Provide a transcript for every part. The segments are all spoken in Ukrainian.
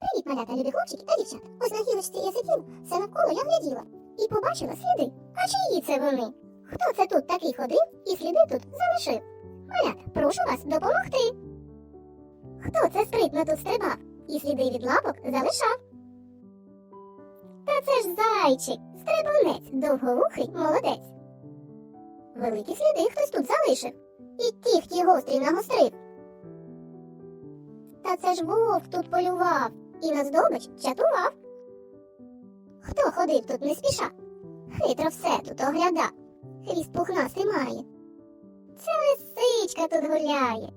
Привіт, малята, любі хлопчики та дівчата. Ось на гілочці я сиділа, все навколо я гляділа і побачила сліди. А чиї це вони? Хто це тут такий ходив і сліди тут залишив? Малята, прошу вас допомогти. Хто це спритно тут стрибав і сліди від лапок залишав? Та це ж зайчик, стрибунець, довгоухий молодець. Великі сліди хтось тут залишив, і кіхті гострі нагострив. Та це ж вовк тут полював і на здобич чатував. Хто ходив тут не спіша? Хитро все тут огляда, хвіст пухнастий має. Це лисичка тут гуляє.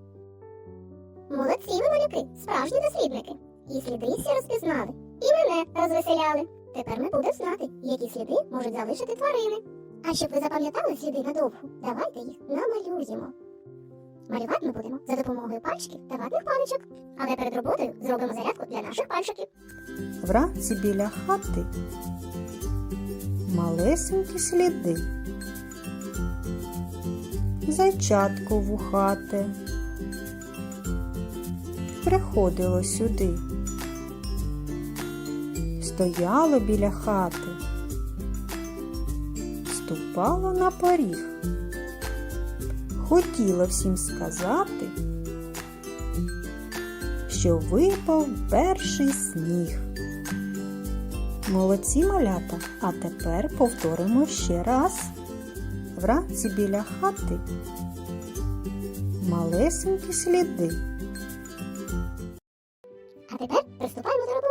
Молодці ви малюки, справжні дослідники. І сліди всі розпізнали, і мене розвеселяли. Тепер ми будемо знати, які сліди можуть залишити тварини. А щоб ви запам'ятали сліди надовго, давайте їх намалюємо. Малювати ми будемо за допомогою пальчиків та ватних паличок, але перед роботою зробимо зарядку для наших пальчиків. Вранці біля хати малесенькі сліди. Зайчатко вухате приходило сюди, стояло біля хати, ступало на поріг, хотіло всім сказати, що випав перший сніг. Молодці малята, а тепер повторимо ще раз. Вранці біля хати малесенькі сліди. А тепер приступаємо до роботи.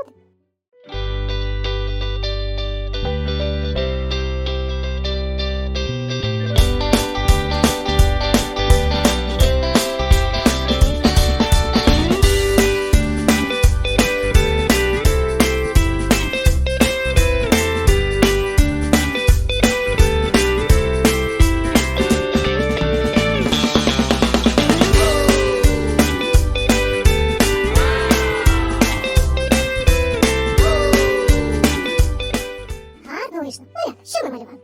Гарно вийшло. як, що ми малювали?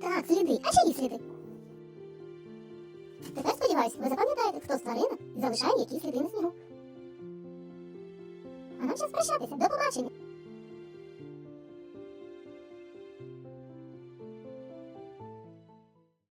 Так, сліди. А чиї сліди? Тепер сподіваюсь, ви запам'ятаєте, хто з і залишає які сліди на снігу. А нам час прощатися. До побачення.